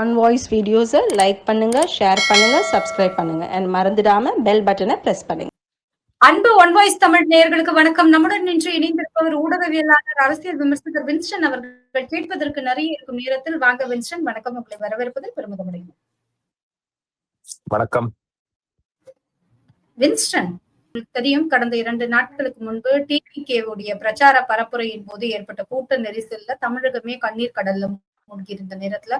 On voice வீடியோஸை like பண்ணுங்க share பண்ணுங்க சப்ஸ்கிரைப் பண்ணுங்க. அண்ட் மறந்துடாம பெல் பட்டனை பிரஸ் பண்ணுங்க. அன்பு ஒன் வாய்ஸ் தமிழ் நேயர்களுக்கு வணக்கம். நம்முடன் நின்று இணைந்திருப்பவர் ஊடகவியலாளர் அரசியல் விமர்சகர் வின்ஸ்டன் அவர்கள். கேட்பதற்கு நிறைய இருக்கும் நேரத்தில் வாங்க வின்ஸ்டன் வணக்கம். உங்களை வரவேற்பதில் பெருமிதம் வணக்கம். வின்ஸ்டன் உங்களுக்கு தெரியும் கடந்த இரண்டு நாட்களுக்கு முன்பு டிடிகே உடைய பிரச்சார பரப்புரையின் போது ஏற்பட்ட கூட்ட நெரிசல்ல தமிழகமே கண்ணீர் கடல்ல மூழ்கியிருந்த நேரத்துல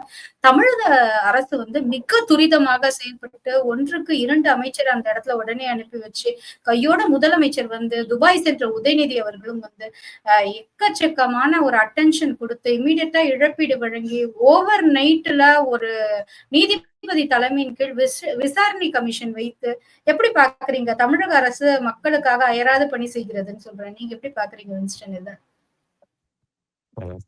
தமிழக அரசு வந்து மிக துரிதமாக செயல்பட்டு ஒன்றுக்கு இரண்டு அமைச்சர் அந்த இடத்துல உடனே அனுப்பி வச்சு கையோட முதலமைச்சர் வந்து துபாய் சென்ற உதயநிதி அவர்களும் வந்து எக்கச்சக்கமான ஒரு அட்டென்ஷன் கொடுத்து இமீடியட்டா இழப்பீடு வழங்கி ஓவர் நைட்ல ஒரு நீதிபதி தலைமையின் கீழ் விச- விசாரணை கமிஷன் வைத்து எப்படி பாக்குறீங்க? தமிழக அரசு மக்களுக்காக அயராது பணி செய்கிறதுன்னு சொல்றேன். நீங்க எப்படி பாக்குறீங்க வின்ஸ்டன் இத?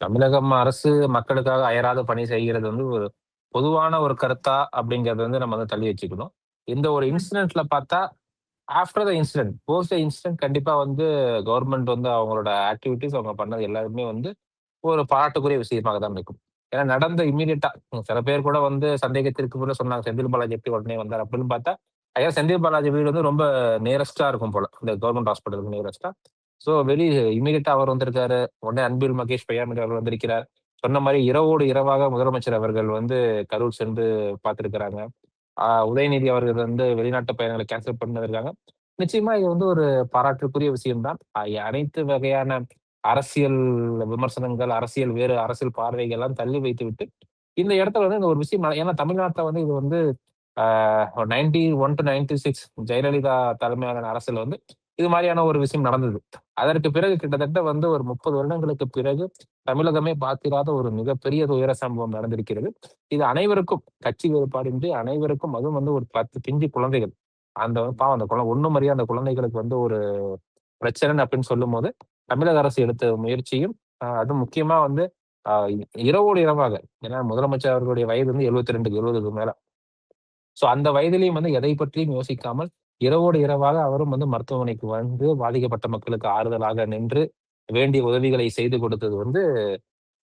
தமிழகம் அரசு மக்களுக்காக அயராத பணி செய்கிறது வந்து ஒரு பொதுவான ஒரு கருத்தா அப்படிங்கறது வந்து நம்ம வந்து தள்ளி வச்சுக்கணும். இந்த ஒரு இன்சிடென்ட்ல பார்த்தா after the incident post incident கண்டிப்பா வந்து கவர்மெண்ட் வந்து அவங்களோட ஆக்டிவிட்டிஸ் அவங்க பண்ணது எல்லாருமே வந்து ஒரு பாராட்டுக்குரிய விஷயமாக தான் இருக்கும். ஏன்னா நடந்த இமீடியட்டா சில பேர் கூட வந்து சந்தேகத்திற்கு கூட சொன்னாங்க செந்தில் பாலாஜி எப்படி உடனே வந்தார் அப்படின்னு பார்த்தா ஐயா செந்தில் பாலாஜி வீடு வந்து ரொம்ப நேரஸ்டா இருக்கும் போல. இந்த கவர்மெண்ட் ஹாஸ்பிட்டலுக்கு நேரஸ்டா ஸோ வெரி இமீடியட்டா அவர் வந்திருக்காரு. உடனே அன்பில் மகேஷ் பையாமணி அவர் வந்திருக்கிறார். சொன்ன மாதிரி இரவோடு இரவாக முதலமைச்சர் அவர்கள் வந்து கரூர் சென்று பார்த்திருக்கிறாங்க. ஆஹ் உதயநிதி அவர்கள் வந்து வெளிநாட்டு பயணங்களை கேன்சல் பண்ணிருக்காங்க நிச்சயமா இது வந்து ஒரு பாராட்டுக்குரிய விஷயம்தான். அனைத்து வகையான அரசியல் விமர்சனங்கள் அரசியல் வேறு அரசியல் பார்வைகள் எல்லாம் தள்ளி வைத்து விட்டு இந்த இடத்துல வந்து இந்த ஒரு விஷயம் ஏன்னா தமிழ்நாட்டில் வந்து இது வந்து ninety one to ninety six Jayalalithaa தலைமையிலான அரசியல் வந்து இது மாதிரியான ஒரு விஷயம் நடந்தது. அதற்கு பிறகு கிட்டத்தட்ட வந்து ஒரு முப்பது வருடங்களுக்கு பிறகு தமிழகமே பார்த்திராத ஒரு மிகப்பெரிய துயர சம்பவம் நடந்திருக்கிறது. இது அனைவருக்கும் கட்சி வேறுபாடின்றி அனைவருக்கும் அதுவும் வந்து ஒரு பத்து பிஞ்சு குழந்தைகள். அந்த பாவம் அந்த குழந்தை ஒண்ணு மரியாதை அந்த குழந்தைகளுக்கு வந்து ஒரு பிரச்சனை அப்படின்னு சொல்லும் போது தமிழக அரசு எடுத்த முயற்சியும் அது முக்கியமா வந்து ஆஹ் இரவோடு இரவாக ஏன்னா முதலமைச்சர் அவர்களுடைய வயது வந்து எழுபத்தி ரெண்டுக்கு எழுபதுக்கு மேல. சோ அந்த வயதிலையும் வந்து எதை பற்றியும் யோசிக்காமல் இரவோடு இரவாக அவரும் வந்து மருத்துவமனைக்கு வந்து பாதிக்கப்பட்ட மக்களுக்கு ஆறுதலாக நின்று வேண்டிய உதவிகளை செய்து கொடுத்தது வந்து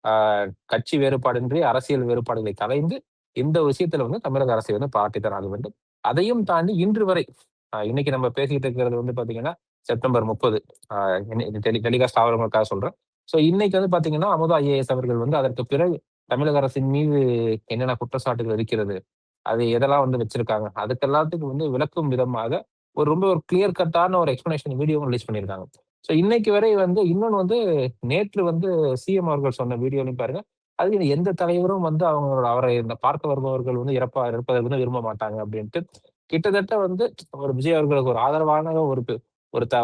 ஆஹ் கட்சி வேறுபாடின்றி அரசியல் வேறுபாடுகளை கலைந்து இந்த விஷயத்துல வந்து தமிழக அரசை வந்து பாராட்டித்தராக ஆக வேண்டும். அதையும் தாண்டி இன்று வரை ஆஹ் இன்னைக்கு நம்ம பேசிட்டு இருக்கிறது வந்து பாத்தீங்கன்னா செப்டம்பர் முப்பது. டெலி டெலிகாஸ்ட் ஆகிறவங்களுக்காக சொல்றேன். சோ இன்னைக்கு வந்து பாத்தீங்கன்னா அமுதா ஐஏஎஸ் அவர்கள் வந்து அதற்கு பிறகு தமிழக அரசின் மீது என்னென்ன குற்றச்சாட்டுகள் இருக்கிறது அது எதெல்லாம் வந்து வச்சிருக்காங்க. அதுக்கு எல்லாத்துக்கும் வந்து விளக்கும் விதமாக ஒரு ரொம்ப ஒரு கிளியர் கட்டான ஒரு எக்ஸ்பிளனேஷன் வீடியோவும் ரிலீஸ் பண்ணியிருக்காங்க. ஸோ இன்னைக்கு வரை வந்து இன்னொன்று வந்து நேற்று வந்து சிஎம் அவர்கள் சொன்ன வீடியோலையும் பாருங்க. அது எந்த தலைவரும் வந்து அவங்களோட அவரை இந்த பார்க்க வருபவர்கள் வந்து இறப்பா இருப்பதற்கு வந்து விரும்ப மாட்டாங்க அப்படின்ட்டு கிட்டத்தட்ட வந்து ஒரு விஜய் அவர்களுக்கு ஒரு ஆதரவான ஒரு ஒரு த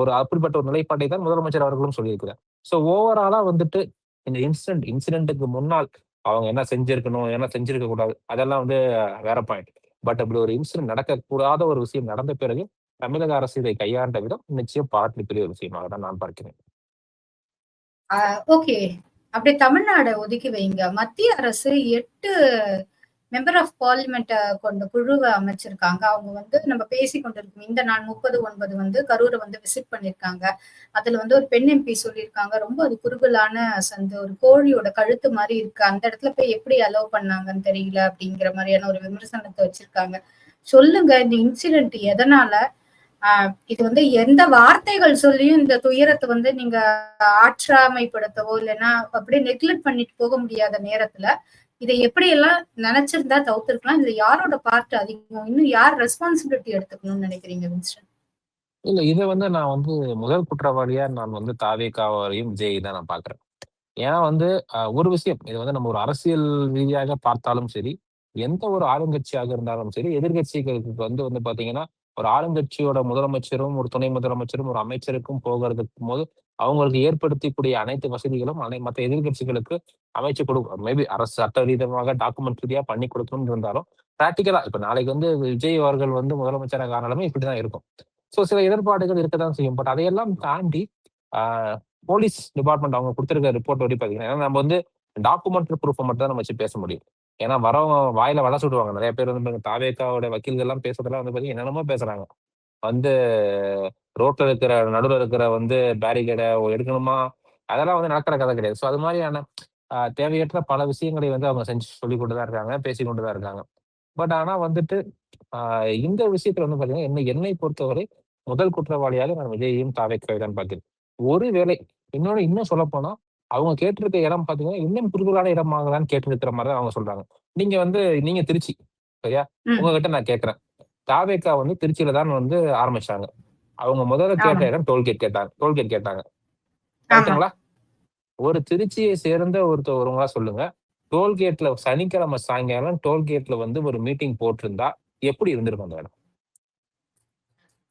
ஒரு அப்படிப்பட்ட ஒரு நிலைப்பாட்டை தான் முதலமைச்சர் அவர்களும் சொல்லியிருக்கிறார். ஸோ ஓவராலா வந்துட்டு இந்த இன்சிடென்ட் இன்சிடென்ட்டுக்கு முன்னால் அவங்க என்ன செஞ்சிருக்கணும் என்ன செஞ்சிருக்க கூடாது அதெல்லாம் வந்து வேற பாயிண்ட் பட் அப்படி ஒரு இன்சிடென்ட் நடக்கக்கூடாத ஒரு விஷயம் நடந்த பிறகு தமிழக அரசு இதை கையாண்ட விதம் நிச்சயம் பாராட்டுக்குரிய ஒரு விஷயமாக தான் நான் பார்க்கிறேன். ஓகே அப்படி தமிழ்நாடு ஒதுக்கி வைங்க. மத்திய அரசு எட்டு மெம்பர் ஆஃப் பார்லிமெண்ட் கொண்ட குழுவை அமைச்சிருக்காங்க. அவங்க வந்து நம்ம பேசி கொண்டிருக்கோம். இந்த நாள் முப்பது ஒன்பது வந்து கரூரை வந்து விசிட் பண்ணிருக்காங்க. அதுல வந்து ஒரு பெண் எம்பி சொல்லியிருக்காங்க. ரொம்ப அது குறுகலான சந்து ஒரு கோழியோட கழுத்து மாதிரி இருக்கு. அந்த இடத்துல போய் எப்படி அலோவ் பண்ணாங்கன்னு தெரியல அப்படிங்கிற மாதிரியான ஒரு விமர்சனத்தை வச்சிருக்காங்க. சொல்லுங்க இந்த இன்சிடென்ட் எதனால? ஆஹ் இது வந்து எந்த வார்த்தைகள் சொல்லியும் இந்த துயரத்தை வந்து நீங்க ஆற்றாமைப்படுத்தவோ இல்லைன்னா அப்படியே நெக்லெக்ட் பண்ணிட்டு போக முடியாத நேரத்துல இதை எப்படியெல்லாம் நினைச்சிருந்தா தவிர்த்திருக்கலாம்? இதுல யாரோட பார்ட் அதிகம்? இன்னும் யார் ரெஸ்பான்சிபிலிட்டி எடுத்துக்கணும்னு நினைக்கிறீங்க வின்ஸ்டன் இல்ல இதை வந்து நான் வந்து முதல் குற்றவாளியா நான் வந்து தாவேக்காவையும் விஜய் தான் நான் பாக்குறேன் ஏன்னா வந்து ஒரு விஷயம். இது வந்து நம்ம ஒரு அரசியல் ரீதியாக பார்த்தாலும் சரி எந்த ஒரு ஆளுங்கட்சியாக இருந்தாலும் சரி எதிர்கட்சிகளுக்கு வந்து வந்து பாத்தீங்கன்னா ஒரு ஆளுங்கட்சியோட முதலமைச்சரும் ஒரு துணை முதலமைச்சரும் ஒரு அமைச்சருக்கும் போகிறதுக்கு போது அவங்களுக்கு ஏற்படுத்தக்கூடிய அனைத்து வசதிகளும் அனை மற்ற எதிர்கட்சிகளுக்கு அமைச்சு கொடுக்கும். மேபி அரசு சட்ட டாக்குமெண்ட் ரீதியா பண்ணி கொடுக்கணும்னு இருந்தாலும் பிராக்டிக்கலா இப்ப நாளைக்கு வந்து விஜய் அவர்கள் வந்து முதலமைச்சராக ஆனாலுமே இப்படிதான் இருக்கும். ஸோ சில எதிர்பாடுகள் இருக்க தான் செய்யும். பட் அதையெல்லாம் தாண்டி ஆஹ், போலீஸ் டிபார்ட்மெண்ட் அவங்க கொடுத்துருக்க ரிப்போர்ட் வரைக்கும் பார்த்தீங்கன்னா ஏன்னா நம்ம வந்து டாக்குமெண்ட் ப்ரூஃப் மட்டும் தான் நம்ம வச்சு பேச முடியும். ஏன்னா வரவங்க வாயில வட சுடுவாங்க. நிறைய பேர் வந்து தாவேக்காவோட வக்கீல்கள் எல்லாம் பேசுறதெல்லாம் வந்து பாத்தீங்கன்னா என்னென்னமோ பேசுறாங்க. வந்து ரோட்ல இருக்கிற நடுவில் இருக்கிற வந்து பேரிகேடை எடுக்கணுமா? அதெல்லாம் வந்து நடக்கிற கதை கிடையாது. ஸோ அது மாதிரியான ஆஹ் தேவையற்ற பல விஷயங்களை வந்து அவங்க செஞ்சு சொல்லி கொண்டு தான் இருக்காங்க பேசி கொண்டு தான் இருக்காங்க. பட் ஆனா வந்துட்டு இந்த விஷயத்துல வந்து பாத்தீங்கன்னா என்ன என்னை பொறுத்தவரை முதல் குற்றவாளியாக நான் விஜயையும் தாவேக்காவை தான் பார்க்கிறேன் ஒருவேளை இன்னொன்னு இன்னும் சொல்ல போனா அவங்க கேட்டிருக்க இடம் பாத்தீங்கன்னா இன்னும் குறுகலான இடமாகதான் கேட்டிருக்கிற மாதிரி தான் அவங்க சொல்றாங்க. நீங்க வந்து நீங்க திருச்சி சரியா. உங்ககிட்ட நான் கேட்கறேன். தாவேக்கா வந்து திருச்சியில தான் வந்து ஆரம்பிச்சாங்க. அவங்க முதல்ல கேட்ட. இடம் டோல்கேட் கேட்டாங்க. டோல்கேட் கேட்டாங்க. கரெக்டுங்களா ஒரு திருச்சியை சேர்ந்த ஒருத்தர் ஒருவங்களா சொல்லுங்க. டோல்கேட்ல சனிக்கிழமை சாயங்காலம் டோல்கேட்ல வந்து ஒரு மீட்டிங் போட்டிருந்தா எப்படி இருந்திருக்கும் அந்த இடம்?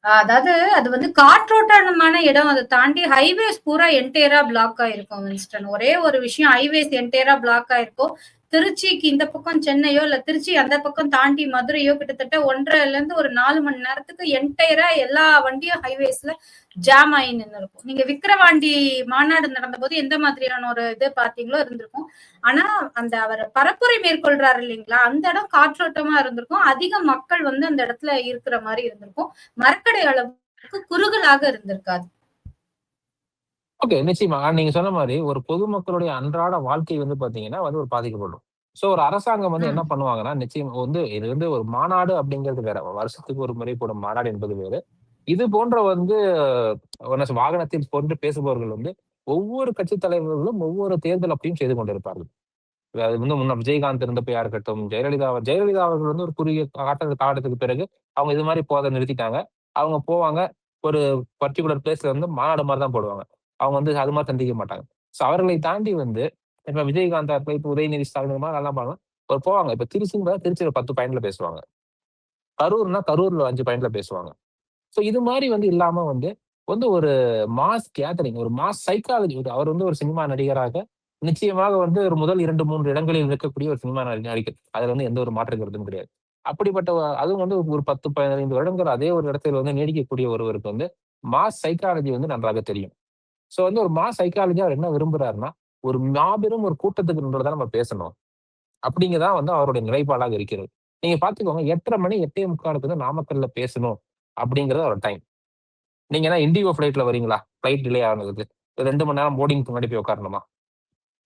அதாவது அது வந்து காற்றோட்டமான இடம். அதை தாண்டி ஹைவேஸ் பூரா என்டையரா பிளாக் ஆயிருக்கும் வின்ஸ்டன். ஒரே ஒரு விஷயம் ஹைவேஸ் என்டையரா பிளாக் ஆயிருக்கும். திருச்சிக்கு இந்த பக்கம் சென்னையோ இல்ல திருச்சி அந்த பக்கம் தாண்டி மதுரையோ கிட்டத்தட்ட ஒன்றரைல இருந்து ஒரு நாலு மணி நேரத்துக்கு என்டையரா எல்லா வண்டியும் ஹைவேஸ்ல ஜாம் ஆகி நின்று இருக்கும் நீங்க விக்கிரவாண்டி மாநாடு நடந்த போது எந்த மாதிரியான ஒரு இது பார்த்தீங்களோ இருந்திருக்கும். ஆனா அந்த அவர் பரப்புரை மேற்கொள்றாரு இல்லைங்களா? அந்த இடம் காற்றோட்டமா இருந்திருக்கும். அதிக மக்கள் வந்து அந்த இடத்துல இருக்கிற மாதிரி இருந்திருக்கும். மரக்கடை அளவுக்கு குறுகலாக இருந்திருக்காது. ஓகே நிச்சயமா. நீங்க சொன்ன மாதிரி ஒரு பொதுமக்களுடைய அன்றாட வாழ்க்கை வந்து பாத்தீங்கன்னா வந்து ஒரு பாதிக்கப்படும். சோ ஒரு அரசாங்கம் வந்து ம். என்ன பண்ணுவாங்கன்னா நிச்சயம் வந்து இது வந்து ஒரு மாநாடு அப்படிங்கிறது வேற. வருஷத்துக்கு ஒரு முறை போடும் மாநாடு என்பது வேறு. இது போன்ற வந்து என்ன வாகனத்தில் போன்று பேசுபவர்கள் வந்து ஒவ்வொரு கட்சி தலைவர்களும் ஒவ்வொரு தேர்தல் அப்பையும் செய்து கொண்டிருப்பார்கள். அது வந்து முன்ன விஜயகாந்த் இருந்தப்பையா இருக்கட்டும் ஜெயலலிதா ஜெயலலிதா அவர்கள் வந்து ஒரு குறுகிய காட்ட காலத்துக்கு பிறகு அவங்க இது மாதிரி போதை நிறுத்திட்டாங்க. அவங்க போவாங்க ஒரு பர்டிகுலர் பிளேஸ்ல வந்து மாநாடு மாதிரி தான் போடுவாங்க. அவங்க வந்து அது மாதிரி சந்திக்க மாட்டாங்க. ஸோ அவர்களை தாண்டி வந்து இப்ப விஜயகாந்தா இருக்க இப்ப உதயநிதி ஸ்டாலின் நல்லா பாருங்க ஒரு போவாங்க. இப்ப திருச்சிங்க திருச்சியில பத்து பாயிண்ட்ல பேசுவாங்க. கரூர்னா கரூர்ல அஞ்சு பாயிண்ட்ல பேசுவாங்க. ஸோ இது மாதிரி வந்து இல்லாம வந்து வந்து ஒரு மாஸ் கேதரிங் ஒரு மாஸ் சைக்காலஜி அவர் வந்து ஒரு சினிமா நடிகராக நிச்சயமாக வந்து ஒரு முதல் இரண்டு மூன்று இடங்களில் இருக்கக்கூடிய ஒரு சினிமா நடிகர். அதுல வந்து எந்த ஒரு மாற்று கருத்தும் கிடையாது. அப்படிப்பட்ட அதுவும் வந்து ஒரு பத்து பதினைந்து வருடங்கள் அதே ஒரு இடத்துல வந்து நீடிக்கக்கூடிய ஒருவருக்கு வந்து மாஸ் சைக்காலஜி வந்து நன்றாக தெரியும். ஸோ வந்து ஒரு மாஸ் சைக்காலஜி அவர் என்ன விரும்புறாருன்னா ஒரு மாபெரும் ஒரு கூட்டத்துக்கு நம்ம பேசணும். அப்படிங்கதான் வந்து அவருடைய நிலைப்பாடாக இருக்கிறது. நீங்க பாத்துக்கோங்க எட்டரை மணி எட்டே முக்காலுக்கு வந்து நாமக்கல்ல பேசணும் அப்படிங்கறது ஒரு டைம் நீங்க என்ன இண்டிகோ ஃபிளைட்ல வரீங்களா? ஃபிளைட் டிலே ஆனதுக்கு. ரெண்டு மணி நேரம் போர்டிங் முன்னாடி போய் உட்காரணுமா?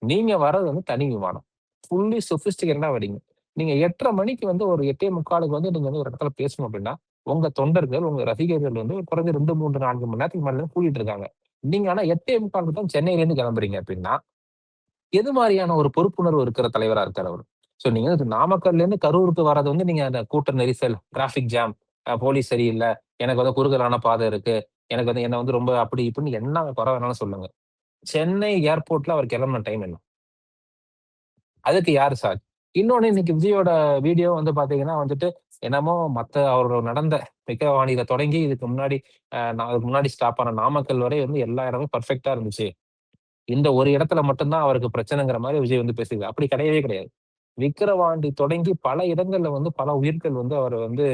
நீங்க வர்றது வந்து தனி விமானம். ஃபுல்லி சொபிஸ்டிகேட்டா வரீங்க. நீங்க எட்டரை மணிக்கு வந்து ஒரு எட்டே முக்காலுக்கு வந்து நீங்க வந்து ஒரு இடத்துல பேசணும் அப்படின்னா உங்க தொண்டர்கள் உங்க ரசிகர்கள் வந்து குறைஞ்ச ரெண்டு மூன்று நான்கு மணி நேரத்துக்கு மேலே கூட்டிட்டு இருக்காங்க. நீங்க ஆனா எட்டே முக்கால் மட்டும் சென்னையில இருந்து கிளம்புறீங்க அப்படின்னா எது மாதிரியான ஒரு பொறுப்புணர்வு இருக்கிற தலைவரா இருக்கார் அவர்? சோ நீங்க நாமக்கல்ல இருந்து கரூருக்கு வர்றது வந்து நீங்க அந்த கூட்ட நெரிசல் டிராபிக் ஜாம் போலீஸ் சரியில்லை எனக்கு வந்து குறுகலான பாதை இருக்கு எனக்கு வந்து என்ன வந்து ரொம்ப அப்படி இப்படின்னு என்ன குறை வேணாலும் சொல்லுங்க. சென்னை ஏர்போர்ட்ல அவர் கிளம்புன டைம் என்ன? அதுக்கு யாரு சார் இன்னொன்னு இன்னைக்கு விஜயோட வீடியோ வந்து பாத்தீங்கன்னா வந்துட்டு என்னமோ மத்த அவரோட நடந்த விக்கிரவாணியில தொடங்கி இதுக்கு முன்னாடி அஹ், அதுக்கு முன்னாடி ஸ்டாப் ஆன நாமக்கல் வரை வந்து எல்லா இடமும் பர்ஃபெக்டா இருந்துச்சு. இந்த ஒரு இடத்துல மட்டும்தான் அவருக்கு பிரச்சனைங்கிற மாதிரி விஜய் வந்து பேசுகிறார் அப்படி கிடையவே கிடையாது. விக்கிரவாண்டி தொடங்கி பல இடங்கள்ல வந்து பல உயிர்கள் வந்து அவர் வந்து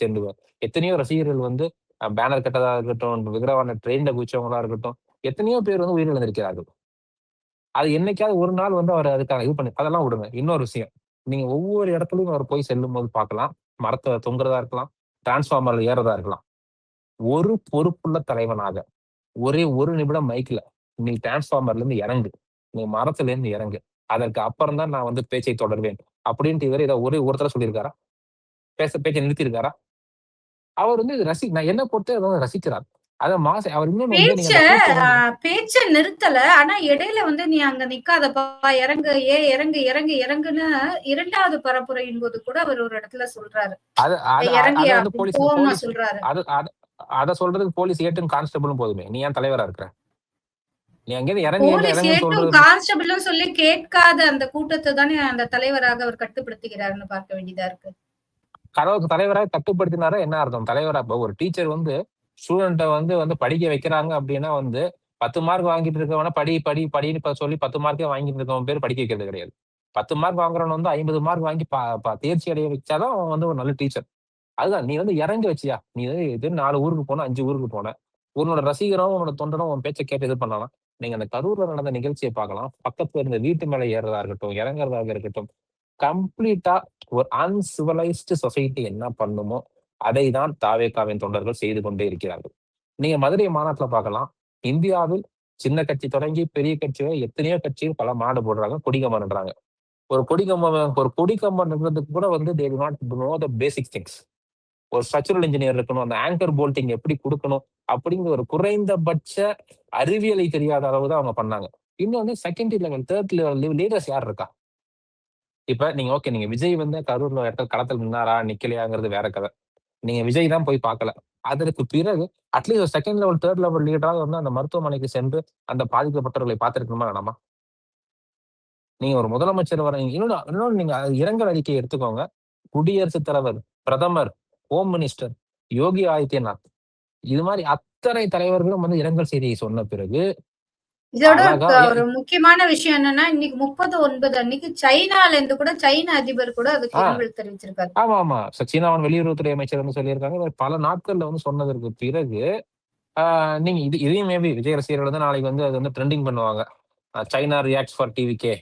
சேர்ந்துவார். எத்தனையோ ரசிகர்கள் வந்து பேனர் கட்டதா இருக்கட்டும் விக்கிரவாண்டி ட்ரெயின்ல குதிச்சவங்களா இருக்கட்டும் எத்தனையோ பேர் வந்து உயிரிழந்திருக்கிறார்கள் அது என்னைக்காவது ஒரு நாள் வந்து அவர் அதுக்காக இது பண்ணி அதெல்லாம் விடுங்க. இன்னொரு விஷயம். நீங்க ஒவ்வொரு இடத்துலயும் அவர் போய் செல்லும் போது பார்க்கலாம். மரத்தை தொங்குறதா இருக்கலாம் டிரான்ஸ்ஃபார்மர்ல ஏறதா இருக்கலாம். ஒரு பொறுப்புள்ள தலைவனாக ஒரே ஒரு நிமிடம் மைக்ல நீ டிரான்ஸ்ஃபார்மர்ல இருந்து இறங்கு. நீ மரத்துல இருந்து இறங்கு. அதற்கு அப்புறம் தான் நான் வந்து பேச்சை தொடர்வேன். அப்படின்ட்டு இவர் இதை ஒரே ஒருத்தர சொல்லியிருக்காரா? பேச பேச்சை நிறுத்தியிருக்காரா? அவர் வந்து இது ரசி நான் என்ன பொறுத்த வந்து ரசிக்கிறார். அத மாச அவர் இன்னும் பேச்ச நிறுத்தல. ஆனா இடையில வந்து நீ அங்க நிக்காதப்பா இறங்கு ஏ இறங்கு இறங்கு இறங்குன்னு இரண்டாவது பரப்புரையின் போது கூட அவர் ஒரு இடத்துல சொல்றாரு. அது இறங்கி சொல்றாரு. அது சொல்றதுக்கு போலீஸ் ஏட்டும் கான்ஸ்டபிளும் போதுமே. நீ ஏன் தலைவரா இருக்கிற? நீ அங்கேயிருந்து இறங்கி கான்ஸ்டபிளும் சொல்லி கேட்காத அந்த கூட்டத்தை தானே அந்த தலைவராக அவர் கட்டுப்படுத்துகிறாருன்னு பார்க்க வேண்டியதா இருக்கு. தலைவராக கட்டுப்படுத்தினாரா என்ன அர்த்தம்? தலைவரா ஒரு டீச்சர் வந்து ஸ்டூடெண்ட்டை வந்து வந்து படிக்க வைக்கிறாங்க அப்படின்னா வந்து பத்து மார்க் வாங்கிட்டு இருக்கவன படி படி படின்னு சொல்லி பத்து மார்க்கே வாங்கிட்டு இருக்கவன் பேர் படிக்க வைக்கிறது கிடையாது. பத்து மார்க் வாங்குறவன் வந்து ஐம்பது மார்க் வாங்கி பா- பா- தேர்ச்சி அடைய வச்சாதான் அவன் வந்து ஒரு நல்ல டீச்சர் அதுதான் நீ வந்து இறங்கி வச்சியா? நீ இது நாலு ஊருக்கு போன அஞ்சு ஊருக்கு போன. உன்னோட ரசிகரும் உன்னோட தொண்டனும் உன் பேச்சை கேட்டு இது பண்ணலாம். நீங்க அந்த கரூர்ல நடந்த நிகழ்ச்சியை பார்க்கலாம். பக்கத்துல இருந்த வீட்டு மேல ஏறதா இருக்கட்டும் இறங்குறதாக இருக்கட்டும். கம்ப்ளீட்டா ஒரு அன்சிவலைஸ்டு சொசைட்டி என்ன பண்ணுமோ அதை தான் தாவேகாவின் தொண்டர்கள் செய்து கொண்டே இருக்கிறார்கள். நீங்க மதுரை மாநாட்டில் பார்க்கலாம். இந்தியாவில் சின்ன கட்சி தொடங்கி பெரிய கட்சி வரை எத்தனையோ கட்சியும் பல மாடு போடுறாங்க கொடிகம்பன்றாங்க ஒரு கொடிகம்பம் ஒரு கொடிகம்மன்றதுக்கு கூட வந்து they not know the basic things ஒரு ஸ்ட்ரக்சரல் இன்ஜினியர் இருக்கணும் அந்த ஆங்கர் போல்ட்டிங் எப்படி கொடுக்கணும் அப்படிங்கிற ஒரு குறைந்தபட்ச அறிவியலை தெரியாத அளவு தான் அவங்க பண்ணாங்க. இன்னொன்று secondary level third level leaders யார் இருக்கா? இப்ப நீங்க ஓகே நீங்க விஜய் வந்து கரூரில் இடத்துல களத்தில் நின்னாரா நிக்கலையாங்கிறது வேற கதை. நீங்க விஜய் தான் போய் பார்க்கல. அதற்கு பிறகு அட்லீஸ்ட் ஒரு செகண்ட் லெவல் தேர்ட் லெவல் லீடராக வந்து அந்த மருத்துவமனைக்கு சென்று அந்த பாதிக்கப்பட்டவர்களை பார்த்துருக்கணுமா வேணாமா? நீங்க ஒரு முதலமைச்சர் வர இன்னொன்று இன்னொன்று நீங்க இரங்கல் அறிக்கையை எடுத்துக்கோங்க. குடியரசுத் தலைவர் பிரதமர் ஹோம் மினிஸ்டர் யோகி ஆதித்யநாத். இது மாதிரி அத்தனை தலைவர்களும் வந்து இரங்கல் செய்தியை சொன்ன பிறகு இதோட க- ஒரு முக்கியமான விஷயம் என்னன்னா இன்னைக்கு முப்பது ஒன்பது அன்னைக்கு சைனால இருந்து கூட சைன அதிபர் கூட அதுக்கு. இரங்கல் தெரிவிச்சிருக்காரு. ஆமா ஆமா. சீனாவின் வெளியுறவுத்துறை அமைச்சர் வந்து சொல்லியிருக்காங்க. பல நாட்கள்ல வந்து சொன்னதற்கு பிறகு நீங்க இது இதையும் மேபி விஜய் ரசிகர்கள் வந்து நாளைக்கு வந்து அது வந்து ட்ரெண்டிங் பண்ணுவாங்க. சைனா ரியாக்ட்ஸ் ஃபார் டிவிகே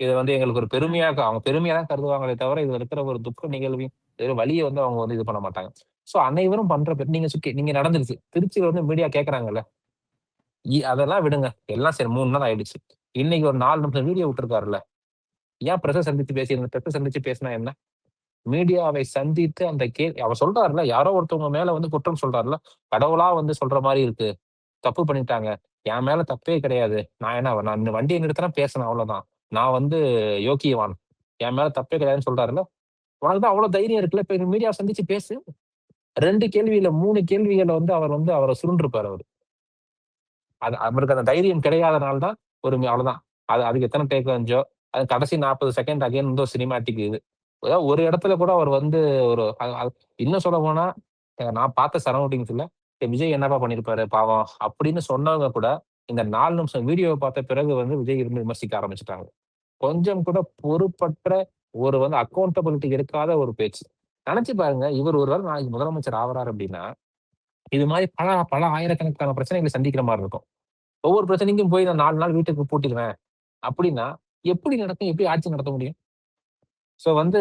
இது வந்து எங்களுக்கு ஒரு பெருமையாக அவங்க பெருமையா தான் கருதுவாங்களே தவிர இது இருக்கிற ஒரு துக்க நிகழ்வையும் ஒரு வழியை வந்து அவங்க வந்து இது பண்ண மாட்டாங்க. சோ அனைவரும் பண்ற நீங்க சுக்கி நீங்க நடந்துருச்சு. திருச்சியில வந்து மீடியா கேக்குறாங்கல்ல இ- அதெல்லாம் விடுங்க. எல்லாம் சரி மூணு நாள் ஆயிடுச்சு. இன்னைக்கு ஒரு நாலு நிமிஷம் வீடியோ விட்டுருக்காருல்ல. ஏன் பிரச சந்தித்து பேசியிருந்த பிரச சந்திச்சு பேசினா என்ன? மீடியாவை சந்தித்து அந்த கே அவர் சொல்றாருல யாரோ ஒருத்தவங்க மேல வந்து குற்றம் சொல்றாருல கடவுளா வந்து சொல்ற மாதிரி இருக்கு. தப்பு பண்ணிட்டாங்க. என் மேல தப்பே கிடையாது. நான் என்ன நான் இந்த வண்டியை நிறுத்தினா பேசினேன் அவ்வளவுதான். நான் வந்து யோக்கியவான். என் மேல தப்பே கிடையாதுன்னு சொல்றாருல உனக்கு தான் அவ்வளவு தைரியம் இருக்குல்ல? இப்ப மீடியாவை சந்திச்சு பேசு. ரெண்டு கேள்வியில மூணு கேள்விகளை வந்து அவர் வந்து அவரை சுருண்டிருப்பார் அவர். அது அவருக்கு அந்த தைரியம் கிடையாதனால தான் ஒரு அவ்வளோதான் அது அதுக்கு எத்தனை டேக் வந்துச்சோ அது கடைசி நாற்பது செகண்ட் அகைன் வந்து ஒரு சினிமாட்டிக் இது. ஏதாவது ஒரு இடத்துல கூட அவர் வந்து ஒரு இன்னும் சொல்ல போனா நான் பார்த்த சரௌண்டிங்ஸ்ல விஜய் என்னப்பா பண்ணிருப்பாரு பாவம் அப்படின்னு சொன்னவங்க கூட இந்த நாலு நிமிஷம் வீடியோவை பார்த்த பிறகு வந்து விஜய் இருந்து விமர்சிக்க ஆரம்பிச்சிட்டாங்க. கொஞ்சம் கூட பொறுப்பற்ற ஒரு வந்து அக்கௌண்டபிலிட்டி எடுக்காத ஒரு பேச்சு. நினைச்சு பாருங்க இவர் ஒரு வேளை நாளைக்கு முதலமைச்சர் ஆவறாரு அப்படின்னா இது மாதிரி பல பல ஆயிரக்கணக்கான பிரச்சனைகளை சந்திக்கிற மாதிரி இருக்கும். ஒவ்வொரு பிரச்சனைக்கும் போய் நான் நாலு நாள் வீட்டுக்கு பூட்டிடுவேன் அப்படின்னா எப்படி நடக்கும்? எப்படி ஆட்சி நடத்த முடியும்? சோ வந்து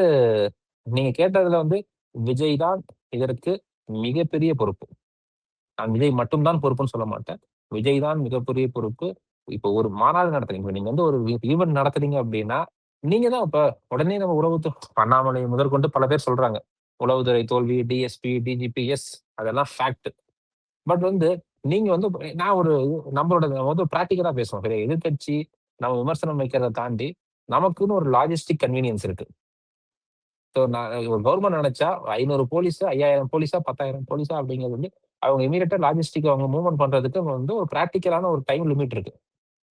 நீங்க கேட்டதுல வந்து விஜய் தான் இதற்கு மிகப்பெரிய பொறுப்பு. நான் விஜய் மட்டும்தான் பொறுப்புன்னு சொல்ல மாட்டேன். விஜய் தான் மிகப்பெரிய பொறுப்பு. இப்போ ஒரு மாநாடு நடத்துறீங்க. இப்ப நீங்க வந்து ஒரு ஈவெண்ட் நடத்துறீங்க அப்படின்னா நீங்க தான் இப்ப உடனே நம்ம உறவு அண்ணாமலை முதற்கொண்டு பல பேர் சொல்றாங்க. உளவுத்துறை தோல்வி டிஎஸ்பி டிஜிபி எஸ் அதெல்லாம் ஃபேக்ட் பட் வந்து நீங்க வந்து நான் ஒரு நம்மளோட வந்து ப்ராக்டிக்கலா பேசுவோம். பெரிய எதிர்கட்சி நம்ம விமர்சனம் வைக்கிறத தாண்டி நமக்குன்னு ஒரு லாஜிஸ்டிக் கன்வீனியன்ஸ் இருக்கு. ஸோ நான் ஒரு கவர்மெண்ட் நினைச்சா ஐநூறு போலீஸா ஐயாயிரம் போலீஸா பத்தாயிரம் போலீஸா அப்படிங்கிறது வந்து அவங்க இமீடியட்டா லாஜிஸ்டிக் அவங்க மூவ்மெண்ட் பண்றதுக்கு வந்து ஒரு ப்ராக்டிக்கலான ஒரு டைம் லிமிட் இருக்கு.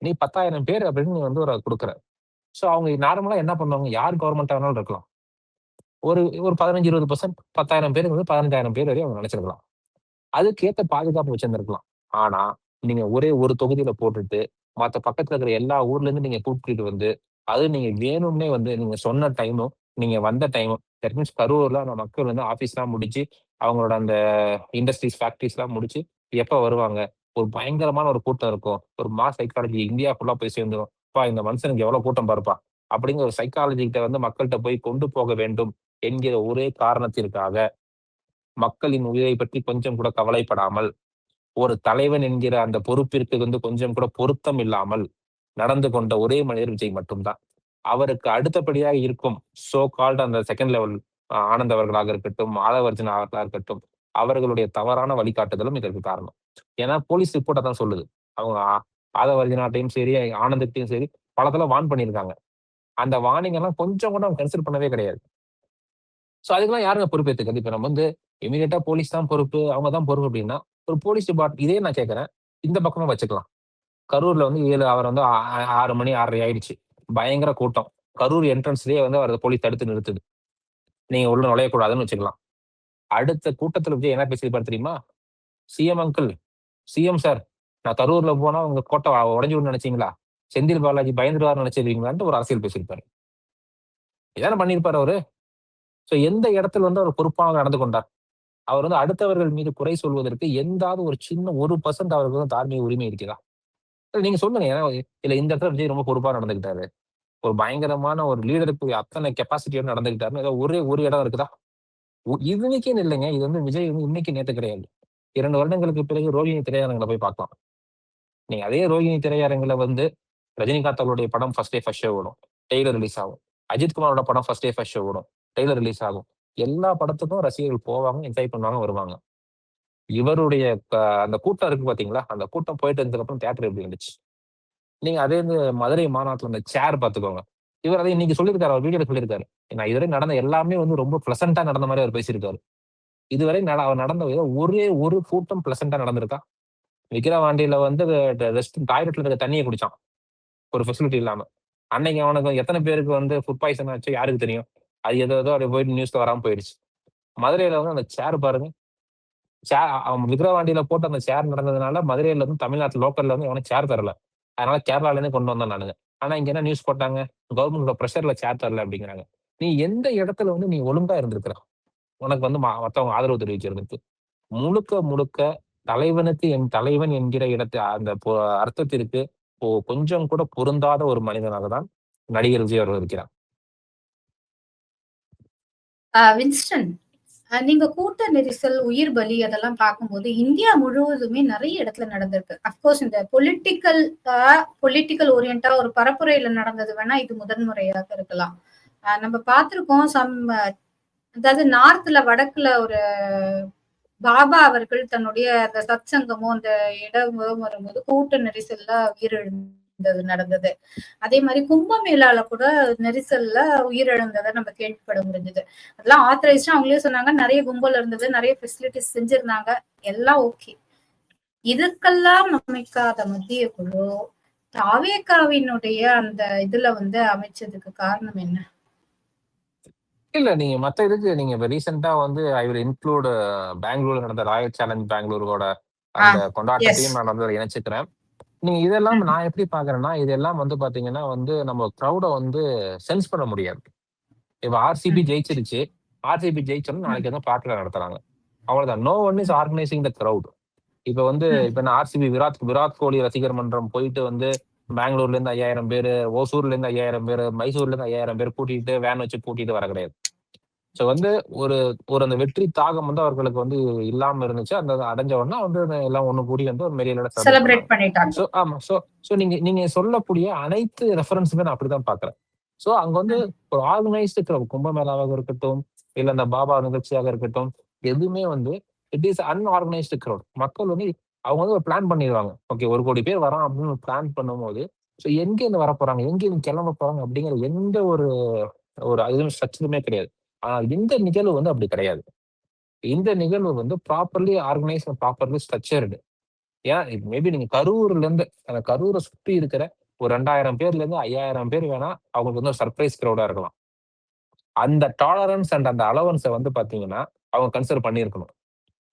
நீ பத்தாயிரம் பேர் அப்படின்னு நீ வந்து ஒரு கொடுக்குற. ஸோ அவங்க நார்மலா என்ன பண்ணுவாங்க? யார் கவர்மெண்ட் வேணாலும் இருக்கலாம். ஒரு ஒரு பதினஞ்சு இருபது பர்சன்ட் பத்தாயிரம் பேருக்கு வந்து பதினஞ்சாயிரம் பேர் வரையும் அவங்க நினைச்சிருக்கலாம். அதுக்கேற்ற பாதுகாப்பு வச்சிருந்திருக்கலாம். ஆனா நீங்க ஒரே ஒரு தொகுதியில போட்டுட்டு மத்த பக்கத்துல இருக்கிற எல்லா ஊர்ல இருந்து நீங்க கூப்பிட்டு வந்து அது நீங்க வேணும்னே வந்து நீங்க சொன்ன டைமும் நீங்க வந்த டைமும் தட் மீன்ஸ் கரூர்ல அந்த மக்கள் வந்து ஆபீஸ் எல்லாம் முடிச்சு அவங்களோட அந்த இண்டஸ்ட்ரீஸ் ஃபேக்டரிஸ் எல்லாம் முடிச்சு எப்ப வருவாங்க? ஒரு பயங்கரமான ஒரு கூட்டம் இருக்கும். ஒரு மாஸ் சைக்காலஜி இந்தியா ஃபுல்லா போய் சேர்ந்துரும். பா இந்த மனுஷனுக்கு எவ்வளவு கூட்டம் பாருப்பா. அப்படிங்கிற ஒரு சைக்காலஜி கிட்ட வந்து மக்கள்கிட்ட போய் கொண்டு போக வேண்டும். என்கிற ஒரே காரணத்திற்காக மக்களின் உயிரை பற்றி கொஞ்சம் கூட கவலைப்படாமல் ஒரு தலைவன் என்கிற அந்த பொறுப்பிற்கு வந்து கொஞ்சம் கூட பொருத்தம் இல்லாமல் நடந்து கொண்ட ஒரே மனிதர் விஜய் மட்டும்தான். அவருக்கு அடுத்தபடியாக இருக்கும் சோ கால்டு அந்த செகண்ட் லெவல் ஆனந்த் அவர்களாக இருக்கட்டும் ஆதவர்ஜன் அவர்களாக இருக்கட்டும் அவர்களுடைய தவறான வழிகாட்டுதலும் இதற்கு காரணம். ஏன்னா போலீஸ் ரிப்போர்ட்டை தான் சொல்லுது. அவங்க மாதவர்ஜனாட்டையும் சரி ஆனந்தத்தையும் சரி பலத்துல வான் பண்ணியிருக்காங்க. அந்த வார்னிங் எல்லாம் கொஞ்சம் கூட அவங்க கன்சிடர் பண்ணவே கிடையாது. ஸோ அதுக்கெல்லாம் யாருங்க பொறுப்பேற்றுக்கிறது இப்போ நம்ம வந்து இமீடியட்டா போலீஸ் தான் பொறுப்பு அவங்க தான் பொறுப்பு அப்படின்னா ஒரு போலீஸ் டிபார்ட் இதே நான் கேட்குறேன் இந்த பக்கமா வச்சுக்கலாம். கரூர்ல வந்து ஏழு அவர் வந்து ஆ- ஆறு மணி ஆறரை ஆயிடுச்சு. பயங்கர கூட்டம். கரூர் என்ட்ரன்ஸ்லயே வந்து அவர் போலீஸ் தடுத்து நிறுத்துது. நீங்க உள்ள நுழையக்கூடாதுன்னு வச்சுக்கலாம். அடுத்த கூட்டத்தில் விஜய் என்ன பேசியிருப்பார் தெரியுமா? சிஎம் அங்கிள் சிஎம் சார் நான் கரூர்ல போனா உங்க கோட்டை உடஞ்சி விடணும்னு நினைச்சீங்களா? செந்தில் பாலாஜி பயந்துருவார் நினைச்சிருக்கீங்களான்ட்டு ஒரு அரசியல் பேசியிருப்பாரு. இதான பண்ணியிருப்பாரு அவரு? சோ எந்த இடத்துல வந்து அவர் பொறுப்பாக நடந்து கொண்டார்? அவர் வந்து அடுத்தவர்கள் மீது குறை சொல்வதற்கு எந்தாவது ஒரு சின்ன ஒரு பர்சன்ட் அவருக்கு வந்து தார்மீக உரிமை இருக்குதா நீங்க சொல்லுங்க. ஏன்னா இல்ல இந்த இடத்துல விஜய் ரொம்ப பொறுப்பா நடந்துகிட்டாரு ஒரு பயங்கரமான ஒரு லீடருக்கு அத்தனை கெப்பாசிட்டியோட நடந்துகிட்டாருன்னு ஏதோ ஒரே ஒரு இடம் இருக்குதா? இன்னைக்குன்னு இல்லைங்க. இது வந்து விஜய் வந்து இன்னைக்கு நேத்து கிடையாது. இரண்டு வருடங்களுக்கு பிறகு ரோஹிணி திரையரங்களை போய் பார்க்கலாம். நீங்க அதே ரோஹிணி திரையரங்களை வந்து ரஜினிகாந்த் அவருடைய படம் ஃபர்ஸ்ட் டே ஃபர்ஸ்ட் ஷோ ஓடும். டெய்லர் ரிலீஸ் ஆகும். அஜித் குமாரோட படம் ஃபர்ஸ்ட் டே ஃபர்ஸ்ட் ஷோ ஓடும். ட்ரெய்லர் ரிலீஸ் ஆகும். எல்லா படத்துக்கும் ரசிகர்கள் போவாங்க என்ஜாய் பண்ணுவாங்க வருவாங்க. இவருடைய அந்த கூட்டம் இருக்கு பாத்தீங்களா? அந்த கூட்டம் போயிட்டு இருந்ததுக்கு அப்புறம் தியேட்டர் எப்படி இருந்துச்சு? நீங்க அதே இந்த மதுரை மாநாட்டுல அந்த சேர் பாத்துக்கோங்க. இவர் அதை இன்னைக்கு சொல்லியிருக்காரு அவர் வீடியோல சொல்லியிருக்காரு. நான் இதுவரை நடந்த எல்லாமே வந்து ரொம்ப பிளசண்டா நடந்த மாதிரி அவர் பேசியிருக்காரு. இதுவரை நட- அவர் நடந்த ஒரே ஒரு கூட்டம் பிளசண்டா நடந்திருக்கா? விக்கிரவாண்டியில வந்து ரெஸ்ட் டாய்லெட்ல இருக்க தண்ணியை குடிச்சான். ஒரு ஃபெசிலிட்டி இல்லாம. அன்னைக்கு அவனுக்கு எத்தனை பேருக்கு வந்து ஃபுட் பாய்சன் ஆச்சு யாருக்கு தெரியும்? அது ஏதோ ஏதோ அப்படியே போயிட்டு நியூஸ்ல வராமல் போயிடுச்சு. மதுரையில வந்து அந்த சேர் பாருங்க. சேர் அவன் விக்ரவாண்டியில போட்டு அந்த சேர் நடந்ததுனால மதுரையில இருந்து தமிழ்நாட்டு லோக்கல்ல வந்து எவனும் சேர் தரல. அதனால கேரளால இருந்து கொண்டு வந்தோம் நானுங்க. ஆனா இங்க என்ன நியூஸ் போட்டாங்க? கவர்மெண்டோட ப்ரெஷர்ல சேர் தரல அப்படிங்கிறாங்க. நீ எந்த இடத்துல வந்து நீ ஒழுங்கா இருந்திருக்கிற? உனக்கு வந்து ம- மத்தவங்க ஆதரவு தெரிவிச்சிருந்துட்டு முழுக்க முழுக்க தலைவனுக்கு என் தலைவன் என்கிற இடத்து அந்த பொ- அர்த்தத்திற்கு கொஞ்சம் கூட பொருந்தாத ஒரு மனிதனாக தான் நடிகர் விஜய் அவர்கள் இருக்கிறார். வின்ஸ்டன். ஆஹ் நீங்க கூட்ட நெரிசல் உயிர் பலி அதெல்லாம் பார்க்கும்போது இந்தியா முழுவதுமே நிறைய இடத்துல நடந்திருக்கு. அப்கோர்ஸ் இந்த பொலிட்டிக்கல் பொலிட்டிக்கல் ஓரியண்டா ஒரு பரப்புரையில நடந்தது வேணா இது முதன்முறையாக இருக்கலாம். ஆஹ் நம்ம பார்த்திருக்கோம் சம் அதாவது நார்த்ல வடக்குல ஒரு பாபா அவர்கள் தன்னுடைய அந்த சத்சங்கமோ அந்த இடமோ வரும்போது கூட்ட நெரிசல்ல உயிரிழந்தது நடந்தது அதே மாதிரி கும்பமேளால கூட நெரிசல்ல உயிரிழந்ததை நம்ம கேள்விப்பட முடிஞ்சது. அதெல்லாம் ஆத்தரைஸ்டா அவங்களே சொன்னாங்க நிறைய கும்பல் இருந்தது நிறைய ஃபெசிலிட்டிஸ் செஞ்சிருந்தாங்க. எல்லாம் ஓகே இதுக்கெல்லாம் அமைக்காத மத்திய குழு தாவேகாவினுடைய அந்த இதுல வந்து அமைச்சதுக்கு காரணம் என்ன? இல்ல நீங்க மத்த இதுக்கு நீங்க இப்ப ரீசெண்டா வந்து ஐ வில் இன்க்ளூட் பெங்களூர்ல நடந்த ராயல் சேலஞ்ச் பெங்களூரோட அந்த கொண்டாட்டத்தையும் நான் வந்து இணைச்சுக்கிறேன். நீங்க இதெல்லாம். நான் எப்படி பாக்குறேன்னா இதெல்லாம் வந்து பாத்தீங்கன்னா வந்து நம்ம க்ரௌட வந்து சென்ஸ் பண்ண முடியாது இப்ப ஆர்சிபி. ஜெயிச்சிருச்சு ஆர்சிபி ஜெயிச்சோம்னா நாளைக்கு வந்து பாட்டுல நடத்துறாங்க அவ்வளவுதான் no one is organising the crowd இப்ப வந்து. இப்ப நான் ஆர்சிபி விராட் விராட் கோலி ரசிகர் மன்றம் போயிட்டு வந்து பெங்களூர்ல இருந்து ஐயாயிரம் பேரு ஓசூர்ல இருந்து ஐயாயிரம் பேரு மைசூர்ல இருந்து ஐயாயிரம் பேர் கூட்டிட்டு வேன் வச்சு கூட்டிட்டு வர கிடையாது சோ வந்து ஒரு ஒரு அந்த வெற்றி தாகம் வந்து அவர்களுக்கு வந்து இல்லாம இருந்துச்சு. அந்த அடைஞ்ச உடனே வந்து எல்லாம் ஒண்ணு கூடி வந்து ஒரு மெரியலோட செலிப்ரேட் பண்ணிட்டாங்க. சோ ஆமா. சோ சோ நீங்க நீங்க சொல்லக்கூடிய அனைத்து ரெஃபரன்ஸுமே நான் அப்படிதான் பாக்குறேன் சோ அங்க வந்து ஒரு ஆர்கனைஸ்டு கிளப் கும்பமேளாவாக இருக்கட்டும் இல்ல இந்த பாபா நிகழ்ச்சியாக இருக்கட்டும் எதுவுமே வந்து இட் இஸ் அன்ஆர்கனைஸ்டு crowd மக்கள் வந்து அவங்க வந்து ஒரு பிளான் பண்ணிடுவாங்க. ஓகே ஒரு கோடி பேர் வரோம் அப்படின்னு பிளான் பண்ணும்போது ஸோ எங்க இருந்து வர போறாங்க எங்க இருந்து கிளம்ப போறாங்க அப்படிங்கிற எந்த ஒரு ஒரு இதுவும் ஸ்ட்ரக்சருமே கிடையாது. ஆனால் இந்த நிகழ்வு வந்து அப்படி கிடையாது. இந்த நிகழ்வு வந்து ப்ராப்பர்லி ஆர்கனைஸ் ப்ராப்பர்லி ஸ்ட்ரக்சர்டு ஏன்? மேபி நீங்க கரூர்ல இருந்து அந்த கரூரை சுற்றி இருக்கிற ஒரு ரெண்டாயிரம் பேர்ல இருந்து ஐயாயிரம் பேர் வேணா அவங்களுக்கு வந்து ஒரு சர்ப்ரைஸ் க்ரௌடாக இருக்கலாம். அந்த டாலரன்ஸ் அண்ட் அந்த அலவன்ஸை வந்து பாத்தீங்கன்னா அவங்க கன்சிடர் பண்ணியிருக்கணும்.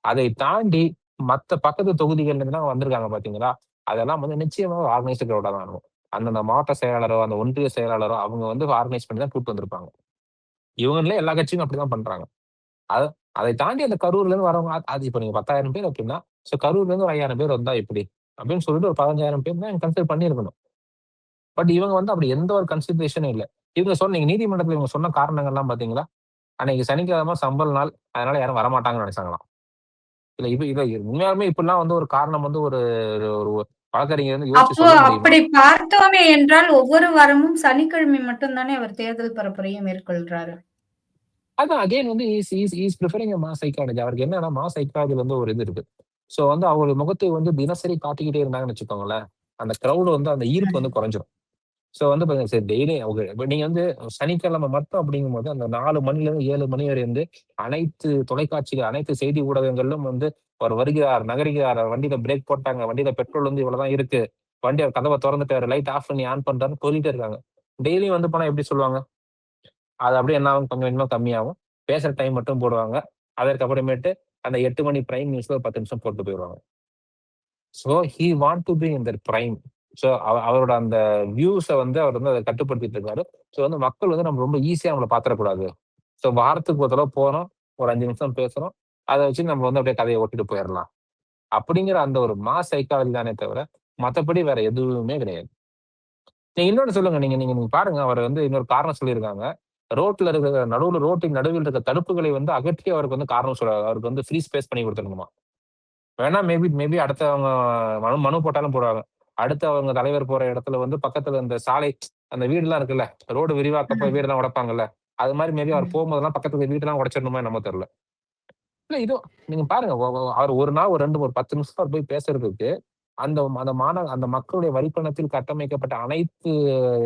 அதை தாண்டி மற்ற பக்கத்து தொகுதிகள்ல இருந்து தான் வந்திருக்காங்க பாத்தீங்களா? அதெல்லாம் வந்து நிச்சயமா ஆர்கனைஸ்டு க்ரௌடாக தான் இருக்கும். அந்தந்த மாவட்ட செயலாளரோ அந்த ஒன்றிய செயலாளரோ அவங்க வந்து ஆர்கனைஸ் பண்ணி தான் கூப்பிட்டு வந்திருப்பாங்க. இவங்களே எல்லா கட்சியும் அப்படிதான் பண்றாங்க. அது அதை தாண்டி அந்த கரூர்ல இருந்து வரவங்க அது- இப்ப நீங்க பத்தாயிரம் பேர் அப்படின்னா சோ கரூர்ல இருந்து ஒரு ஐயாயிரம் பேர் வந்தா எப்படி? அப்படின்னு சொல்லிட்டு ஒரு பதினஞ்சாயிரம் பேர் தான் கன்சிடர் பண்ணியிருக்கணும். பட் இவங்க வந்து அப்படி எந்த ஒரு கன்சிடரேஷனும் இல்லை. இவங்க சொன்ன நீதிமன்றத்துல இவங்க சொன்ன காரணங்கள்லாம் பாத்தீங்களா? அன்னைக்கு சனிக்கிழமை சம்பல் நாள் அதனால யாரும் வரமாட்டாங்கன்னு நினைச்சாங்களாம். இல்ல இப்ப இத உண்மையாலுமே இப்படிலாம் வந்து ஒரு காரணம் வந்து ஒரு ஒரு அப்படி பார்த்தோமே என்றால் ஒவ்வொரு வாரமும் சனிக்கிழமை மட்டும்தானே அவர் தேர்தல் பரப்புரையை மேற்கொள்றாரு. அதான் அகைன் வந்து இஸ் இஸ் இஸ் ப்ரிஃபரிங் மா சைக்காலஜி அவருக்கு என்னன்னா மா சைக்காலஜி வந்து ஒரு இது இருக்கு. ஸோ வந்து அவங்க முகத்தை வந்து தினசரி காட்டிக்கிட்டே இருந்தாங்கன்னு வச்சுக்கோங்களேன் அந்த க்ரௌடு வந்து அந்த ஈர்ப்பு வந்து குறைஞ்சிரும். ஸோ வந்து பார்த்தீங்கன்னா சரி டெய்லி அவங்க இப்ப நீங்க வந்து சனிக்கிழமை மட்டும் அப்படிங்கும்போது அந்த நாலு மணில இருந்து ஏழு மணி வரை வந்து அனைத்து தொலைக்காட்சிகள் அனைத்து செய்தி ஊடகங்களிலும் வந்து அவர் வருகிறார் நகருகிறார் வண்டியில பிரேக் போட்டாங்க வண்டியில பெட்ரோல் வந்து இவ்வளவுதான் இருக்கு. வண்டி அவர் கதவை திறந்துட்டாரு லைட் ஆஃப் பண்ணி ஆன் பண்றாருன்னு சொல்லிட்டே இருக்காங்க. டெய்லியும் வந்து போனா எப்படி சொல்லுவாங்க? அது அப்படியே என்ன ஆகும் கொஞ்சம் கொஞ்சமாக கம்மியாகும். பேசுகிற டைம் மட்டும் போடுவாங்க. அதற்கப்புறமேட்டு அந்த எட்டு மணி பிரைம் நியூஸில் ஒரு பத்து நிமிஷம் போட்டு போயிடுவாங்க. So he want to be in the prime so அவரோட அந்த வியூஸை வந்து அவர் வந்து அதை கட்டுப்படுத்திட்டு இருக்காரு. ஸோ வந்து மக்கள் வந்து நம்ம ரொம்ப ஈஸியாக நம்மளை பார்த்துடக்கூடாது ஸோ வாரத்துக்கு ஒரு தடவை போகிறோம் ஒரு அஞ்சு நிமிஷம் பேசுகிறோம் அதை வச்சு நம்ம வந்து அப்படியே கதையை ஓட்டிட்டு போயிடலாம். அப்படிங்கிற அந்த ஒரு மா சைக்காலஜி தானே தவிர மற்றபடி வேற எதுவுமே கிடையாது. நீங்க இன்னொன்னு சொல்லுங்க. நீங்க நீங்க நீங்க பாருங்க. அவர் வந்து இன்னொரு காரணம் சொல்லியிருக்காங்க. ரோட்ல இருக்கிற நடுவுல ரோட்டின் நடுவில் இருக்க தடுப்புகளை வந்து அகற்றி அவருக்கு வந்து காரணம் சொல்றாரு அவருக்கு வந்து ஃப்ரீ ஸ்பேஸ் பண்ணி கொடுத்துருக்கணுமா வேணா மேபி மேபி அடுத்த அவங்க மனு மனு போட்டாலும் போடுவாங்க அடுத்து அவங்க தலைவர் போற இடத்துல வந்து பக்கத்துல இந்த சாலை அந்த வீடுலாம் இருக்குல்ல ரோடு விரிவாக்கப்ப. வீடுலாம் உடைப்பாங்கல்ல அது மாதிரி மேபி அவர். போகும்போதெல்லாம் பக்கத்துல வீடுலாம் உடைச்சிடணுமா நம்ம தெரியல இல்ல இது நீங்க பாருங்க அவர் ஒரு நாள் ஒரு ரெண்டு ஒரு பத்து நிமிஷம் அவர் போய் பேசுறதுக்கு அந்த அந்த மாணவ அந்த மக்களுடைய வரிப்பணத்தில் கட்டமைக்கப்பட்ட அனைத்து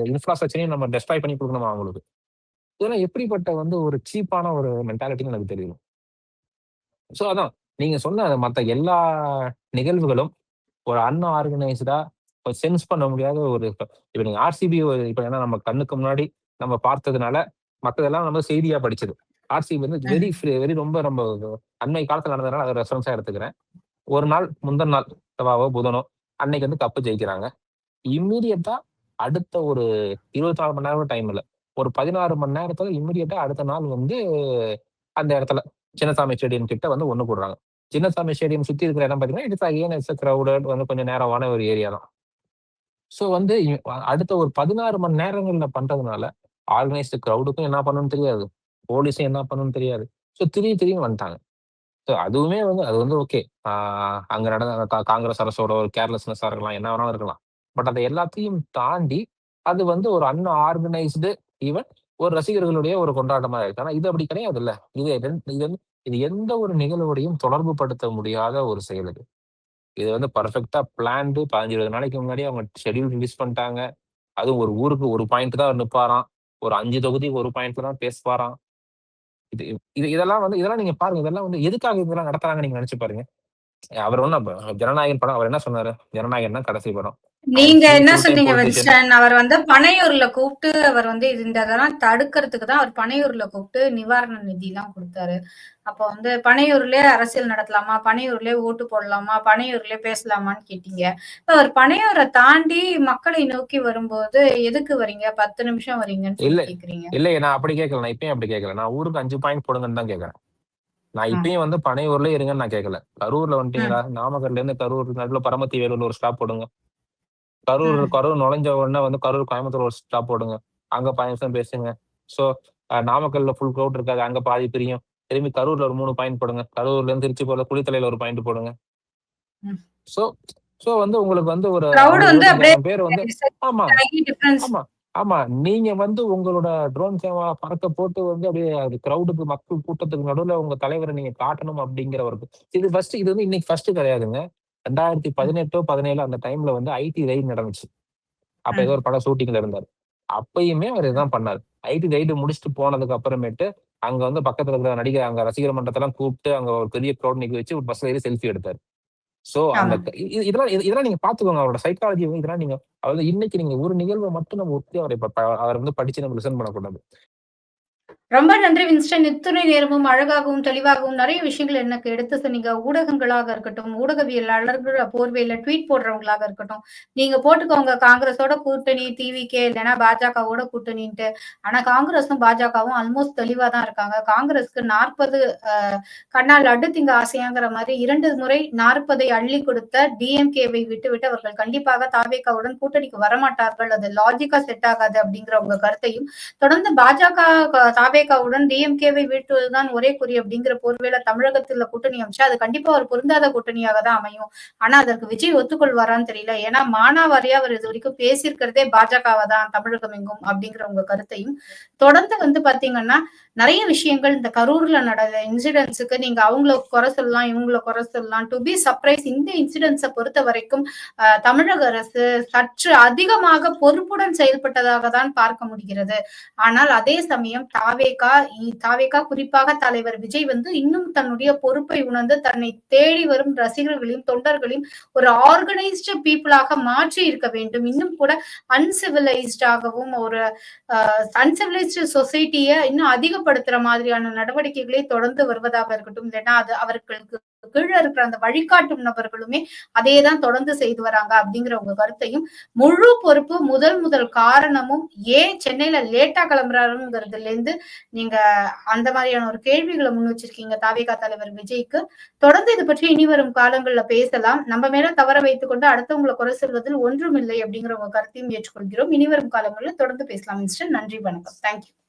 இன்ஃப்ராஸ்ட்ரக்சரையும் நம்ம டெஸ்ட்ராய் பண்ணி கொடுக்கணுமா அவங்களுக்கு இதெல்லாம் எப்படிப்பட்ட வந்து ஒரு சீப்பான ஒரு மென்டாலிட்டின்னு எனக்கு தெரியல ஸோ அதான். நீங்க சொன்ன மற்ற எல்லா நிகழ்வுகளும் ஒரு அன் ஆர்கனைஸ்டா சென்ஸ் பண்ண முடியாத ஒரு இப்ப இப்ப நீங்க ஆர்சிபி இப்ப ஏன்னா நம்ம கண்ணுக்கு முன்னாடி நம்ம பார்த்ததுனால மத்ததெல்லாம் நம்ம செய்தியா படிச்சது. ஆர்சிபி வந்து வெரி வெரி ரொம்ப நம்ம அண்மை காலத்துல நடந்ததுனால அதை ரெஃபரன்ஸா எடுத்துக்கிறேன். ஒரு நாள் முந்தின நாள் செவ்வாவோ புதனோ அன்னைக்கு வந்து கப்பு ஜெயிக்கிறாங்க. இம்மீடியட்டா அடுத்த ஒரு இருபத்தி நாலு மணி நேரம் டைம் இல்ல. ஒரு பதினாறு மணி நேரத்துல இம்மீடியட்டா அடுத்த நாள் வந்து அந்த இடத்துல சின்னசாமி ஸ்டேடியம் கிட்ட வந்து ஒண்ணு போடுறாங்க. சின்னசாமி ஸ்டேடியம் சுத்தி இருக்கிற இடம் பாத்தீங்கன்னா இட்ஸ் அகேன் இட்ஸ் கிரௌடட் வந்து கொஞ்சம் நேரமான ஒரு ஏரியா தான். ஸோ வந்து இ- அடுத்த ஒரு பதினாறு மணி நேரங்கள்ல பண்றதுனால ஆர்கனைஸ்டு க்ரௌடுக்கும் என்ன பண்ணணும்னு தெரியாது. போலீஸும் என்ன பண்ணணும்னு தெரியாது. ஸோ திரும்பி திரும்பி வந்துட்டாங்க. ஸோ அதுவுமே வந்து அது வந்து ஓகே அங்க நடந்த கா- காங்கிரஸ் அரசோட ஒரு கேர்லெஸ்னஸா இருக்கலாம் என்ன வேணாலும் இருக்கலாம். பட் அதை எல்லாத்தையும் தாண்டி அது வந்து ஒரு அன் ஆர்கனைஸ்டு ஈவன் ஒரு ரசிகர்களுடைய ஒரு கொண்டாட்டமா இருக்கு ஆனா இது அப்படி கிடையாது இல்ல இது இது வந்து இது எந்த ஒரு நிகழ்வோடையும் தொடர்பு படுத்த முடியாத ஒரு செயல் இது. இது வந்து பர்ஃபெக்டா பிளான்டு பதினஞ்சு இருபது நாளைக்கு முன்னாடி அவங்க ஷெட்யூல் ரிலீஸ் பண்ணிட்டாங்க. அதுவும் ஒரு ஊருக்கு ஒரு பாயிண்ட் தான் நிற்பாராம் ஒரு அஞ்சு தொகுதி ஒரு பாயிண்ட்ல தான் பேசுவாராம். இது இது இதெல்லாம் வந்து இதெல்லாம் நீங்க பாருங்க. இதெல்லாம் வந்து எதுக்காக இதெல்லாம் நடத்துறாங்க நீங்க நினைச்சு பாருங்க. அவர் ஒன்றும் ஜனநாயகன் படம் அவர் என்ன சொன்னாரு? ஜனநாயகன் தான் கடைசி படம். நீங்க என்ன சொன்னீங்க. வின்ஸ்டன் அவர் வந்து பனையூர்ல கூப்பிட்டு அவர் வந்து இந்த இதெல்லாம் தடுக்கிறதுக்கு தான் அவர் பனையூர்ல கூப்பிட்டு நிவாரண நிதி எல்லாம் கொடுத்தாரு. அப்ப வந்து பனையூர்லயே அரசியல் நடத்தலாமா? பனையூர்லயே ஓட்டு போடலாமா? பனையூர்லயே பேசலாமான்னு கேட்டீங்க. இப்ப அவர் பனையூரை தாண்டி மக்களை நோக்கி வரும்போது எதுக்கு வரீங்க? பத்து நிமிஷம் வரீங்கன்னு இல்ல. கேக்குறீங்க. இல்ல நான் அப்படி கேட்கல நான் இப்பயும் அப்படி கேட்கல நான் ஊருக்கு அஞ்சு பாயிண்ட் போடுங்கன்னு தான் கேட்கறேன் நான். இப்பயும் வந்து பனையூர்ல இருங்கன்னு நான் கேட்கல கரூர்ல வந்துட்டீங்களா? நாமக்கல்ல இருந்து கரூர் நடுவில் பரமத்தி வேலூர்ல ஒரு ஸ்டாப் போடுங்க. கரூர். கரூர் நுழைஞ்ச உடனே வந்து கரூர் கோயம்புத்தூர் ஒரு ஸ்டாப் போடுங்க. அங்க பதினஞ்சு நிமிஷம் பேசுங்க. சோ நாமக்கல்ல ஃபுல் க்ரௌட் இருக்காது. அங்க பாதி பிரியும். திரும்பி கரூர்ல ஒரு மூணு பாயிண்ட் போடுங்க. கரூர்ல இருந்து திருச்சி போல குளித்தலையில ஒரு பாயிண்ட் போடுங்க. சோ சோ வந்து உங்களுக்கு வந்து ஒரு பேர் வந்து ஆமா. ஆமா. ஆமா. நீங்க வந்து உங்களோட ட்ரோன் கேமரா பறக்க போட்டு வந்து அப்படியே அது கிரௌடுக்கு மக்கள் கூட்டத்துக்கு நடுவுல உங்க தலைவரை நீங்க காட்டணும் அப்படிங்கிற ஒரு இது ஃபர்ஸ்ட் இது வந்து இன்னைக்கு ஃபர்ஸ்ட் கிடையாதுங்க. ரெண்டாயிரத்தி பதினெட்டோ பதினேழு அந்த டைம்ல வந்து ஐடி ரைடு நடந்துச்சு. அப்ப ஏதோ ஒரு படம் ஷூட்டிங்ல இருந்தாரு. அப்பயுமே அவர் இதுதான் பண்ணாரு. ஐடி ரைடு முடிச்சுட்டு போனதுக்கு அப்புறமேட்டு அங்க வந்து பக்கத்துல இருக்கிற நடிகர் அங்க ரசிகர் மன்றத்தெல்லாம் கூப்பிட்டு அங்க ஒரு பெரிய க்ரௌட் நிக்க வச்சு ஒரு பஸ்ல ஏறி செல்ஃபி எடுத்தாரு. சோ அந்த இதெல்லாம் இது- இதெல்லாம் நீங்க பாத்துக்கோங்க. அவரோட சைக்காலஜி இதெல்லாம் நீங்க அதாவது இன்னைக்கு நீங்க ஒரு நிகழ்வை மட்டும் நம்ம ஒத்தி அவரை அவர் வந்து படிச்சு நம்ம லிசன் பண்ணக்கூடாது. ரொம்ப நன்றி வின்ஸ்டன். இத்துணை நேரமும் அழகாகவும் தெளிவாகவும் நிறைய விஷயங்கள் எனக்கு எடுத்து சொன்னீங்க. ஊடகங்களாக இருக்கட்டும் ஊடகவியலாளர்கள் போர்வையில ட்வீட் போடுறவங்களாக இருக்கட்டும் நீங்க போட்டுக்கோங்க. காங்கிரஸோட கூட்டணி டிவிகே இல்லைன்னா பாஜகவோட கூட்டணின்ட்டு. ஆனா காங்கிரஸும் பாஜகவும் ஆல்மோஸ்ட் தெளிவா தான் இருக்காங்க. காங்கிரஸ்க்கு நாற்பது கண்ணால் அடுத்திங்க திங்க ஆசையாங்கிற மாதிரி இரண்டு முறை நாற்பதை அள்ளி கொடுத்த டிஎம்கேவை விட்டு விட்டு அவர்கள் கண்டிப்பாக தாவேகாவுடன் கூட்டணிக்கு வரமாட்டார்கள். அது லாஜிக்கா செட் ஆகாது அப்படிங்கிற உங்க கருத்தையும் தொடர்ந்து பாஜக தாவேகாவுடன் டிஎம்கேவை வீழ்த்துவதுதான் ஒரே குறி அப்படிங்கிற போர்வேல தமிழகத்துல கூட்டணி அமைச்சா அது கண்டிப்பா ஒரு பொருந்தாத கூட்டணியாக தான் அமையும். ஆனா அதற்கு விஜய் ஒத்துக்கொள்வாரான்னு தெரியல. ஏன்னா மானாவாரியா அவர் இது வரைக்கும் பேசியிருக்கிறதே பாஜகவை தான் தமிழகம் எங்கும் அப்படிங்கிற உங்க கருத்தையும். தொடர்ந்து வந்து பாத்தீங்கன்னா நிறைய விஷயங்கள் இந்த கரூர்ல நடந்த இன்சிடென்ட்ஸுக்கு நீங்க அவங்கள குறை சொல்லலாம் இவங்கள குறை சொல்லலாம். டு பி சர்ப்ரைஸ் இந்த இன்சிடென்ட்ஸை பொறுத்த வரைக்கும் தமிழக அரசு சற்று அதிகமாக பொறுப்புடன் செயல்பட்டதாக தான் பார்க்க முடிகிறது. ஆனால் அதே சமயம் தாவேகா தாவேகா குறிப்பாக தலைவர் விஜய் வந்து இன்னும் தன்னுடைய பொறுப்பை உணர்ந்து தன்னை தேடி வரும் ரசிகர்களையும் தொண்டர்களையும் ஒரு ஆர்கனைஸ்டு பீப்புளாக மாற்றி இருக்க வேண்டும். இன்னும் கூட அன்சிவிலைஸ்டாகவும் ஒரு அன்சிவிலைஸ்டு சொசைட்டியை இன்னும் ஒழுங்குபடுத்துற மாதிரியான நடவடிக்கைகளை தொடர்ந்து வருவதாக இருக்கட்டும். இல்லைன்னா அது அவர்களுக்கு கீழே இருக்கிற அந்த வழிகாட்டும் நபர்களுமே அதே தான் தொடர்ந்து செய்து வராங்க அப்படிங்கிற உங்க கருத்தையும். முழு பொறுப்பு முதல் முதல் காரணமும் ஏன் சென்னையில லேட்டா கிளம்புறாருங்கிறதுல இருந்து நீங்க அந்த மாதிரியான ஒரு கேள்விகளை முன் வச்சிருக்கீங்க தாவேகா தலைவர் விஜய்க்கு. தொடர்ந்து இது பற்றி இனி வரும் காலங்கள்ல பேசலாம். நம்ம மேல தவற வைத்துக் கொண்டு அடுத்தவங்களை குறை சொல்வதில் ஒன்றும் இல்லை அப்படிங்கிற உங்க கருத்தையும் ஏற்றுக்கொள்கிறோம். இனி வரும் காலங்களில் தொடர்ந்து பேசலாம். மிஸ்டர் நன்றி வணக்கம். தேங்க்யூ